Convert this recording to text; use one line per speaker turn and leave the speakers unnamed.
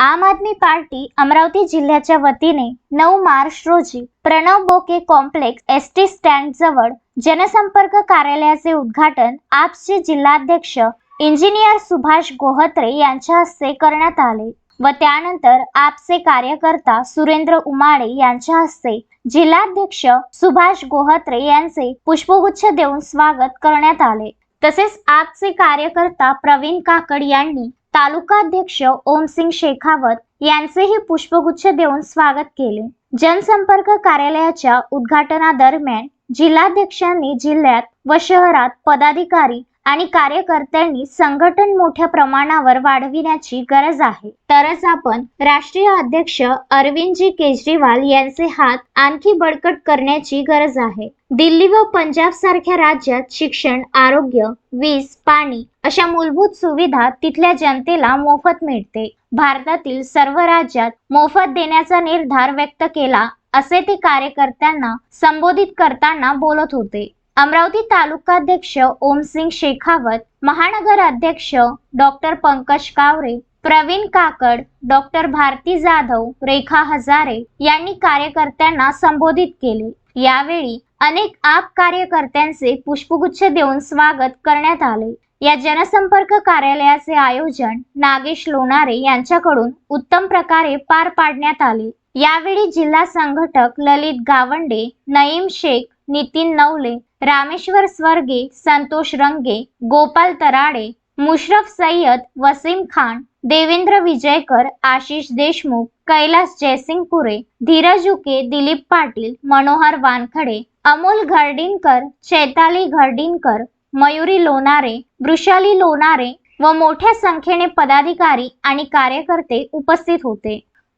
आम आदमी पार्टी अमरावती जिल्ह्याच्या वतीने नऊ मार्च रोजी Pranav Boke complex S T stand जवळ जनसंपर्क कार्यालयाचे उद्घाटन आपचे जिल्हाध्यक्ष इंजिनियर सुभाष गोहत्रे यांच्या हस्ते करण्यात आले व त्यानंतर आपचे कार्यकर्ता सुरेंद्र उमाडे यांच्या हस्ते जिल्हाध्यक्ष सुभाष गोहत्रे यांचे पुष्पगुच्छ देऊन स्वागत करण्यात आले. तसेच आपचे कार्यकर्ता प्रवीण काकड यांनी तालुकाध्यक्ष ओमसिंग शेखावत यांचेही पुष्पगुच्छ देऊन स्वागत केले. जनसंपर्क कार्यालयाच्या उद्घाटनादरम्यान जिल्हाध्यक्षांनी जिल्ह्यात व शहरात पदाधिकारी आणि कार्यकर्त्यांनी संघटन मोठ्या प्रमाणावर वाढविण्याची गरज आहे. तरच आपण राष्ट्रीय अध्यक्ष अरविंदजी केजरीवाल यांचे हात आणखी बळकट करण्याची गरज आहे. दिल्ली व पंजाब सारख्या राज्यात शिक्षण आरोग्य वीज पाणी अशा मूलभूत सुविधा तिथल्या जनतेला मोफत मिळते. भारतातील सर्व राज्यात मोफत देण्याचा निर्धार व्यक्त केला असे ते कार्यकर्त्यांना संबोधित करताना बोलत होते. अमरावती तालुकाध्यक्ष ओमसिंग शेखावत महानगर अध्यक्ष डॉक्टर पंकज कावरे प्रवीण काकड डॉक्टर भारती जाधव रेखा हजारे यांनी कार्यकर्त्यांना संबोधित केले. यावेळी अनेक आप कार्यकर्त्यांचे पुष्पगुच्छ देऊन स्वागत करण्यात आले. या जनसंपर्क कार्यालयाचे आयोजन नागेश लोणारे यांच्याकडून उत्तम प्रकारे पार पाडण्यात आले. यावेळी जिल्हा संघटक ललित गावंडे नईम शेख नितीन नवले रामेश्वर स्वर्गे संतोष रंगे गोपाल तराडे मुशरफ सय्यद वसीम खान देवेंद्र विजयकर आशिष देशमुख कैलास जयसिंगपुरे धीरज उके दिलीप पाटील मनोहर वानखडे अमोल घरडीनकर चैताली घरडीनकर मयुरी लोणारे वृषाली लोणारे व मोठ्या संख्येने पदाधिकारी आणि कार्यकर्ते उपस्थित होते.